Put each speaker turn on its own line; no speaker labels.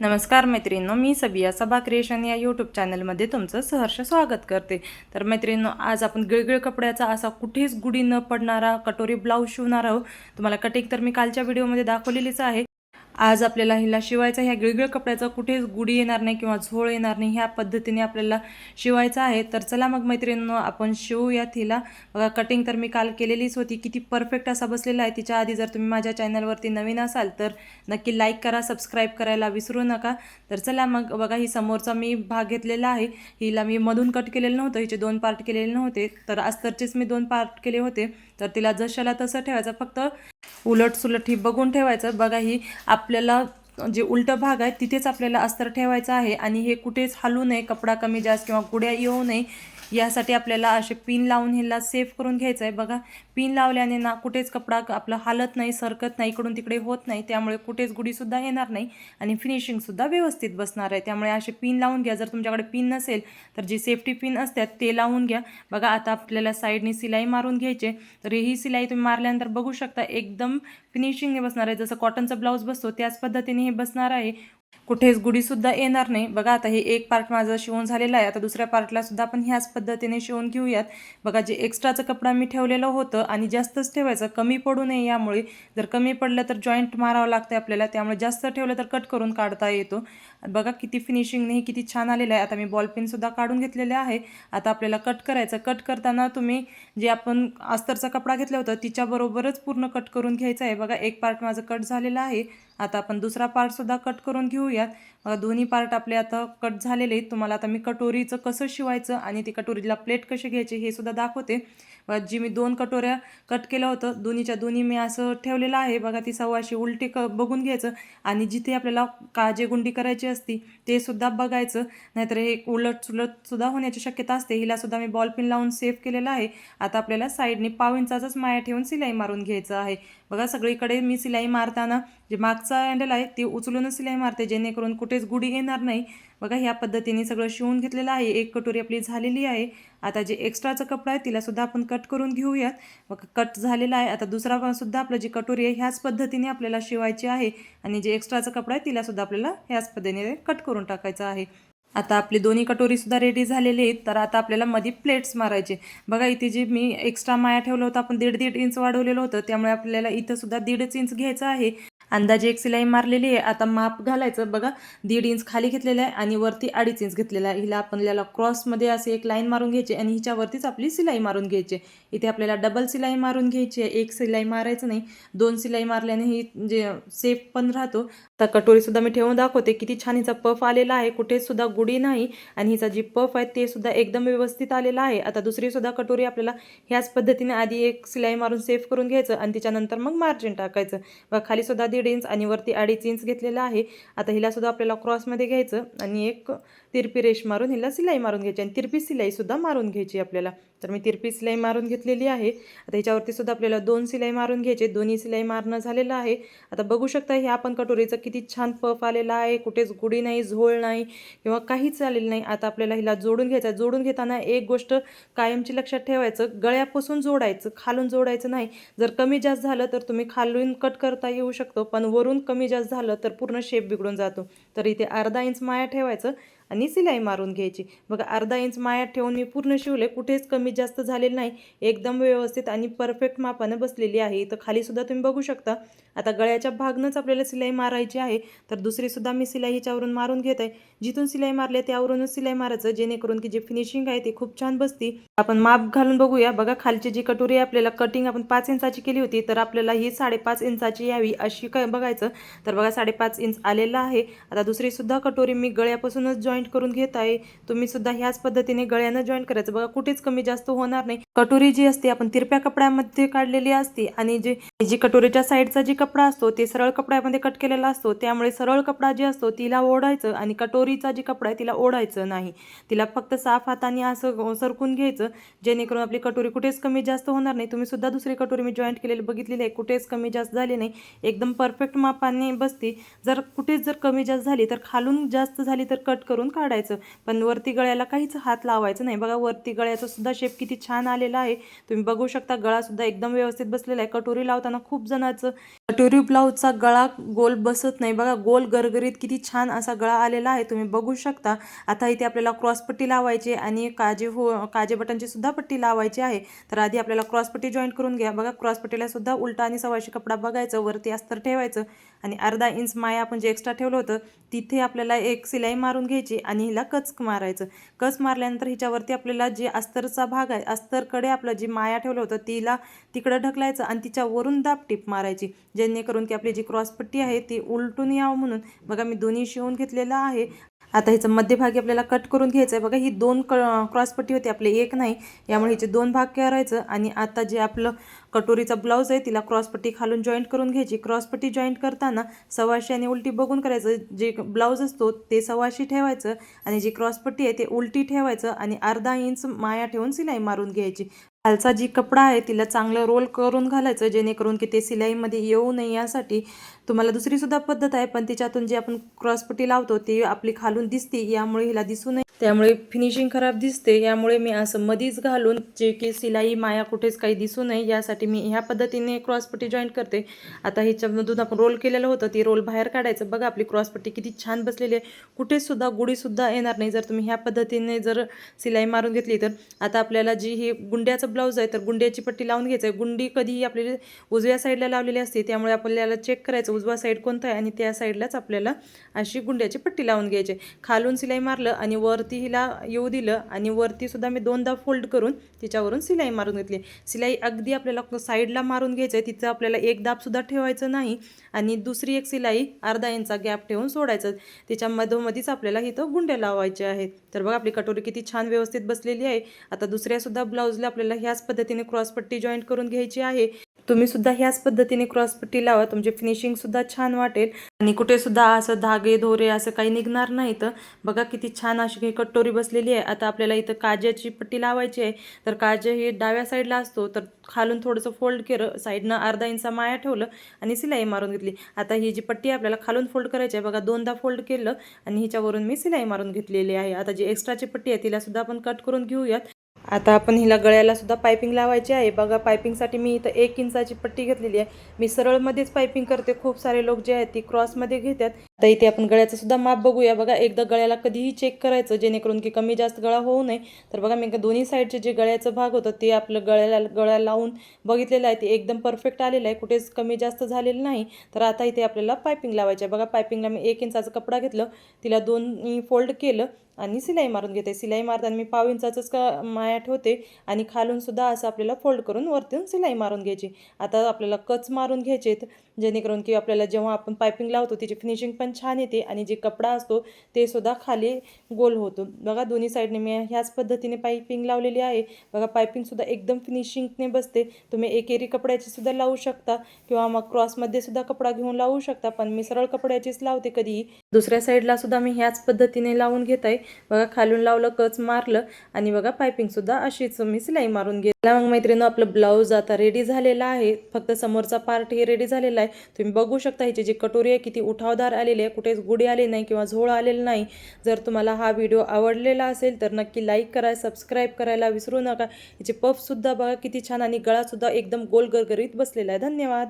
नमस्कार मैत्रिणींनो मी सबिया सभा क्रिएशन या यूट्यूब चॅनलमध्ये तुमचं सहर्ष स्वागत करते. तर मैत्रिणींनो आज आपण गिळगिळ कपड्याचा असा कुठेच गुढी न पडणारा कटोरी ब्लाऊज शिवणार आहोत. तुम्हाला कटिंग तर मी कालच्या व्हिडिओमध्ये दाखवलेलीच आहे. आज आपल्याला हिला शिवायचा ह्या गिळगिळ कपड्याचा कुठेच गुढी येणार नाही किंवा झोळ येणार नाही. ह्या पद्धतीने आपल्याला शिवायचा आहे. तर चला मग मैत्रिणींनो आपण शिवूयात हिला. बघा कटिंग तर मी काल केलेलीच होती. किती परफेक्ट असा बसलेला आहे. तिच्या आधी जर तुम्ही माझ्या चॅनलवरती नवीन असाल तर नक्की लाईक करा सबस्क्राईब करायला विसरू नका. तर चला मग बघा ही समोरचा मी भाग घेतलेला आहे. हिला मी मधून कट केलेलं नव्हतं. हिचे दोन पार्ट केलेले नव्हते. तर अस्तरचेच मी दोन पार्ट केले होते. तर तिला जशाला तसं ठेवायचं. फक्त उलटसुलट ही बघून ठेवायचं. बघा ही आपल्याला जे उलटं भाग आहे तिथेच आपल्याला अस्तर ठेवायचं आहे. आणि हे कुठेच हलू नये कपडा कमी जास्त किंवा गुड्या येऊ नये. यासाठी आपल्याला असे पिन लावून ह्याला सेफ करून घ्यायचं आहे बघा पिन लावल्याने ना कुठेच कपडा आपला हालत नाही सरकत नाही इकडून तिकडे होत नाही. त्यामुळे कुठेच गुढीसुद्धा येणार नाही आणि फिनिशिंगसुद्धा व्यवस्थित बसणार आहे. त्यामुळे असे पिन लावून घ्या. जर तुमच्याकडे पिन नसेल तर जी सेफ्टी पिन असतात ते लावून घ्या. बघा आता आपल्याला साईडनी सिलाई मारून घ्यायचे तर ही सिलाई तुम्ही मारल्यानंतर बघू शकता एकदम फिनिशिंगने बसणार आहे. जसं कॉटनचा ब्लाऊज बसतो त्याच पद्धतीने हे बसणार आहे. कुठेच गुढीसुद्धा येणार नाही. बघा आता हे एक पार्ट माझं शिवून झालेलं आहे. आता दुसऱ्या पार्टला सुद्धा आपण ह्याच पद्धतीने शिवून घेऊयात. बघा जे एक्स्ट्राचं कपडा मी ठेवलेलं होतं आणि जास्तच ठेवायचं कमी पडू नये यामुळे. जर कमी पडलं तर जॉईंट मारावं लागतं आपल्याला. त्यामुळे जास्त ठेवलं तर कट करून काढता येतो. बघा किती फिनिशिंगने हे किती छान आलेलं आहे. आता मी बॉल पेनसुद्धा काढून घेतलेले आहे. आता आपल्याला कट करायचं. कट करताना तुम्ही जे आपण अस्तरचा कपडा घेतला होता तिच्याबरोबरच पूर्ण कट करून घ्यायचं आहे. बघा एक पार्ट माझं कट झालेलं आहे. आता आपण दुसरा पार्टसुद्धा कट करून घेऊयात. बघा दोन्ही पार्ट आपले आता कट झालेले आहेत. तुम्हाला आता मी कटोरीचं कसं शिवायचं आणि ती कटोरीला प्लेट कशी घ्यायची हे सुद्धा दाखवते. जी मी दोन कटोऱ्या कट केलं होतं दोन्हीच्या दोन्ही मी असं ठेवलेलं आहे. बघा ती सव्वाशी उलटी क बघून घ्यायचं. आणि जिथे आपल्याला काजे गुंडी करायची असती ते सुद्धा बघायचं. नाहीतर हे उलट सुलटसुद्धा होण्याची शक्यता असते. हिलासुद्धा मी बॉल पिन लावून सेफ केलेलं आहे. आता आपल्याला साईडने पाव इंचाचाच माया ठेवून सिलाई मारून घ्यायचं आहे. बघा सगळीकडे मी सिलाई मारताना जे मागचा हँडल आहे ते उचलूनच सिलाई मारते. जेणेकरून कुठेच गुढी येणार नाही. बघा ह्या पद्धतीने सगळं शिवून घेतलेलं आहे. एक कटोरी आपली झालेली आहे. आता जे एक्स्ट्राचा कपडा आहे तिला सुद्धा आपण कट करून घेऊयात. मग कट झालेला आहे आता दुसरा सुद्धा आपलं जी कटोरी आहे ह्याच पद्धतीने आपल्याला शिवायची आहे. आणि जे एक्स्ट्राचा कपडा आहे तिला सुद्धा आपल्याला ह्याच पद्धतीने कट करून टाकायचं आहे. आता आपली दोन्ही कटोरीसुद्धा रेडी झालेली आहेत. तर आता आपल्याला मध्ये प्लेट्स मारायचे. बघा इथे जे मी एक्स्ट्रा माया ठेवलं होतं आपण दीड दीड इंच वाढवलेलं होतं त्यामुळे आपल्याला इथं सुद्धा दीडच इंच घ्यायचं आहे. अंदाजे एक सिलाई मारलेली आहे. आता माप घालायचं. बघा दीड इंच खाली घेतलेलं आहे आणि वरती अडीच इंच घेतलेला आहे. हिला आपल्याला क्रॉसमध्ये असे एक लाईन मारून घ्यायची आणि हिच्यावरतीच आपली सिलाई मारून घ्यायची. इथे आपल्याला डबल सिलाई मारून घ्यायची आहे. एक सिलाई मारायचं नाही. दोन सिलाई मारल्याने ही जे सेफ पण राहतो आता कटोरीसुद्धा मी ठेवून दाखवते. किती छान हिचा पफ आलेला आहे. कुठेसुद्धा गुडी गुढी नाही आणि हिचा जी पफ आहे ते सुद्धा एकदम व्यवस्थित आलेला आहे. आता दुसरीसुद्धा कटोरी आपल्याला ह्याच पद्धतीने आधी एक सिलाई मारून सेफ करून घ्यायचं आणि तिच्यानंतर मग मार्जिन टाकायचं. व खालीसुद्धा दीड इंच आणि वरती अडीच इंच घेतलेला आहे. आता हिलासुद्धा आपल्याला क्रॉसमध्ये घ्यायचं आणि एक तिरपी रेश मारून हिला सिलाई मारून घ्यायची आणि तिरपी सिलाईसुद्धा मारून घ्यायची आपल्याला. तर मी तिरपी सिलाई मारून घेतलेली आहे. आता ह्याच्यावरती सुद्धा आपल्याला दोन सिलाई मारून घ्यायचे दोन्ही सिलाई मारणं झालेलं आहे. आता बघू शकता हे आपण कटोरीचं किती छान पफ आलेला आहे. कुठेच गुडी नाही झोळ नाही किंवा काहीच आलेलं नाही. आता आपल्याला हिला जोडून घ्यायचं जोडून घेताना एक गोष्ट कायमची लक्षात ठेवायचं गळ्यापासून जोडायचं खालून जोडायचं नाही. जर कमी जास्त झालं तर तुम्ही खालून कट करता येऊ शकतो पण वरून कमी जास्त झालं तर पूर्ण शेप बिघडून जातो. तर इथे अर्धा इंच माया ठेवायचं. आणि सिलाई मारून घ्यायची. बघा अर्धा इंच मायात ठेवून मी पूर्ण शिवले. कुठेच कमी जास्त झालेलं नाही. एकदम व्यवस्थित आणि परफेक्ट मापानं बसलेली आहे. इथं खालीसुद्धा तुम्ही बघू शकता. आता गळ्याच्या भागनंच आपल्याला सिलाई मारायची आहे तर दुसरीसुद्धा मी सिलाई ह्याच्यावरून मारून घेत आहे. जिथून सिलाई मारली त्यावरूनच सिलाई मारायचं जेणेकरून की जे फिनिशिंग आहे ती खूप छान बसती. आपण माप घालून बघूया. बघा खालची जी कटोरी आपल्याला कटिंग आपण पाच इंचाची केली होती तर आपल्याला ही साडेपाच इंचाची यावी अशी काय बघायचं. तर बघा साडेपाच इंच आलेलं आहे. आता दुसरीसुद्धा कटोरी मी गळ्यापासूनच जॉईंट करून घेत आहे. तुम्ही सुद्धा ह्याच पद्धतीने गळ्यानं जॉईंट करायचं. बघा कुठेच कमी जास्त होणार नाही. कटोरी जी असते आपण तिरप्या कपड्यामध्ये काढलेली असते आणि जे जी कटोरीच्या साईडचा जी कपडा असतो ते सरळ कपड्यामध्ये कट केलेला असतो. त्यामुळे सरळ कपडा जे असतो तिला ओढायचं आणि कटोरीचा जी कपडा आहे तिला ओढायचं नाही. तिला फक्त साफ हाताने असं सरकून घ्यायचं जेणेकरून आपली कटोरी कुठेच कमी जास्त होणार नाही. तुम्ही सुद्धा दुसरी कटोरी मी जॉईंट केलेली बघितलेली आहे कुठेच कमी जास्त झाली नाही. एकदम परफेक्ट मापाने बसते. जर कुठेच जर कमी जास्त झाली तर खालून जास्त झाली तर कट करून काढायचं. पण वरती गळ्याला काहीच हात लावायचं नाही. बघा वरती गळ्याचा सुद्धा शेप किती छान आलेला आहे. तुम्ही बघू शकता गळा सुद्धा एकदम व्यवस्थित बसलेला आहे. कटोरी लावताना खूप जणांचं कटोरी ब्लाऊजचा गळा गोल बसत नाही. बघा गोल गरगरीत किती छान असा गळा आलेला आहे. तुम्ही बघू शकता. आता इथे आपल्याला क्रॉसपट्टी लावायची आणि काजे हो काजे बटनची सुद्धा पट्टी लावायची आहे. तर आधी आपल्याला क्रॉसपट्टी जॉईंट करून घ्या. बघा क्रॉसपट्टीला सुद्धा उलटा आणि सवाशी कपडा बघायचं. वरती अस्तर ठेवायचं. आणि अर्धा इंच माया आपण जे एक्स्ट्रा ठेवलं होतं तिथे आपल्याला एक सिलाई मारून घ्यायची आणि हिला कच मारायचं. कच मारल्यानंतर हिच्यावरती आपल्याला जे अस्तरचा भाग आहे अस्तरकडे आपलं जी माया ठेवलं होतं तिला तिकडं ढकलायचं आणि तिच्यावरून दाब टिप मारायची. जेणेकरून की आपली जी क्रॉसपट्टी आहे ती उलटून यावं म्हणून. बघा मी दोन्ही शिवून घेतलेलं आहे. आता हिचं मध्यभागी आपल्याला कट करून घ्यायचं आहे बघा ही दोन क क्रॉसपट्टी होती आपले एक नाही. यामुळे हिचे दोन भाग करायचं आणि आता जे आपलं कटोरीचा ब्लाऊज आहे तिला क्रॉसपट्टी खालून जॉईंट करून घ्यायची. क्रॉसपट्टी जॉईंट करताना सव्वाशे आणि उलटी बघून करायचं. जे ब्लाऊज असतो ते सव्वाशे ठेवायचं आणि जी क्रॉसपट्टी आहे ते उलटी ठेवायचं आणि अर्धा इंच माया ठेवून सिलाई मारून घ्यायची. खालचा जी कपडा आहे तिला चांगलं रोल करून घालायचं जेणेकरून की ते सिलाईमध्ये येऊ नये यासाठी तुम्हाला दुसरीसुद्धा पद्धत आहे पण तिच्यातून जे आपण क्रॉसपट्टी लावतो ती आपली खालून दिसते यामुळे हिला दिसू नये त्यामुळे फिनिशिंग खराब दिसते. यामुळे मी असं मधीच घालून जे की सिलाई माया कुठेच काही दिसू नये यासाठी मी ह्या पद्धतीने क्रॉसपट्टी जॉईंट करते. आता ह्याच्यामधून आपण रोल केलेलं होतं ती रोल बाहेर काढायचं. बघा आपली क्रॉसपट्टी किती छान बसलेली आहे. कुठेसुद्धा गुढीसुद्धा येणार नाही. जर तुम्ही ह्या पद्धतीने जर सिलाई मारून घेतली तर. आता आपल्याला जी ही गुंड्याचं ब्लाऊज आहे तर गुंड्याची पट्टी लावून घ्यायचं आहे. गुंडी कधीही आपल्याला उजव्या साईडला लावलेली असते. त्यामुळे आपल्याला चेक करायचं उजवा साईड कोणता आहे? आणि त्या साईडलाच आपल्याला अशी गुंड्याची पट्टी लावून घ्यायची खालून सिलाई मारलं आणि वर वरती हिला येऊ दिलं आणि वरती सुद्धा मी दोनदा फोल्ड करून तिच्यावरून सिलाई मारून घेतली. सिलाई अगदी आपल्याला साईडला मारून घ्यायचं आहे तिचं आपल्याला एक दाबसुद्धा ठेवायचं नाही आणि दुसरी एक सिलाई अर्धा इंचा गॅप ठेवून सोडायचं. तिच्या मधोमधीच आपल्याला इथं गुंड्या लावायच्या आहेत. तर बघा आपली कटोरी किती छान व्यवस्थित बसलेली आहे. आता दुसऱ्यासुद्धा ब्लाऊजला आपल्याला ह्याच पद्धतीने क्रॉसपट्टी जॉईंट करून घ्यायची आहे. तुम्ही सुद्धा ह्याच पद्धतीने क्रॉसपट्टी लावा. तुमचे फिनिशिंग सुद्धा छान वाटेल. आणि कुठे सुद्धा असं धागे दोरे असं काही निघणार नाही तर बघा किती छान अशी काही कटोरी बसलेली आहे. आता आपल्याला इथं काज्याची पट्टी लावायची आहे. तर काज्या हे डाव्या साईडला असतो. तर खालून थोडंसं फोल्ड केलं. साईडनं अर्धा इंचा माया ठेवलं आणि सिलाई मारून घेतली. आता ही जी पट्टी आहे आपल्याला खालून फोल्ड करायची आहे. बघा दोनदा फोल्ड केलं आणि हिच्यावरून मी सिलाई मारून घेतलेली आहे. आता जी एक्स्ट्राची पट्टी आहे तिलासुद्धा आपण कट करून घेऊयात. आता आपण हिला गळ्याला सुद्धा पायपिंग लावायची आहे. बघा पायपिंगसाठी मी इथं एक इंचाची पट्टी घेतलेली आहे. मी सरळमध्येच पायपिंग करते. खूप सारे लोक जे आहेत ती क्रॉसमध्ये घेतात. आता इथे आपण गळ्याचं सुद्धा माप बघूया. बघा एकदा गळ्याला कधीही चेक करायचं जेणेकरून की कमी जास्त गळा होऊ नये. तर बघा मी दोन्ही साईडचे जे गळ्याचं भाग होतं ते आपलं गळ्याला गळ्या लावून बघितलेलं आहे. ते एकदम परफेक्ट आलेलं आहे. कुठेच कमी जास्त झालेलं नाही. तर आता इथे आपल्याला पायपिंग लावायचं आहे. बघा पायपिंगला मी एक इंचाचं कपडा घेतलं. तिला दोन फोल्ड केलं. आणि सिलाई मारून घेते. सिलाई मारताना मी पाव इंचाचंच का माया ठेवते आणि खालूनसुद्धा असं आपल्याला फोल्ड करून वरतून सिलाई मारून घ्यायची. आता आपल्याला कच मारून घ्यायचे जेणेकरून की आपल्याला जेव्हा आपण पायपिंग लावतो त्याची फिनिशिंग पण छान येते आणि जे कपडा असतो ते सुद्धा खाली गोल होतो. बघा दोन्ही साईडने मी ह्याच पद्धतीने पायपिंग लावलेली आहे. बघा पायपिंगसुद्धा एकदम फिनिशिंगने बसते. तुम्ही एकेरी कपड्याची सुद्धा लावू शकता किंवा मग क्रॉसमध्ये सुद्धा कपडा घेऊन लावू शकता पण मी सरळ कपड्याचीच लावते कधीही. दुसऱ्या साईडला सुद्धा मी ह्याच पद्धतीने लावून घेत आहे. बघा खालून लावलं कच मारलं आणि बघा पायपिंगसुद्धा अशीच मी सिलाई मारून घेतला मग मैत्रिणी आपलं ब्लाऊज आता रेडी झालेला आहे. फक्त समोरचा पार्ट हे रेडी झालेला आहे. तुम्ही बघू शकता ह्याची जी कटोरी आहे किती उठावदार आलेली आहे. कुठेच गुढी आली नाही किंवा झोळ आलेलं नाही. जर तुम्हाला हा व्हिडिओ आवडलेला असेल तर नक्की लाईक करा सबस्क्राईब करायला विसरू नका. याचे पफसुद्धा बघा किती छान आणि गळासुद्धा एकदम गोल गरगरीत बसलेला आहे. धन्यवाद.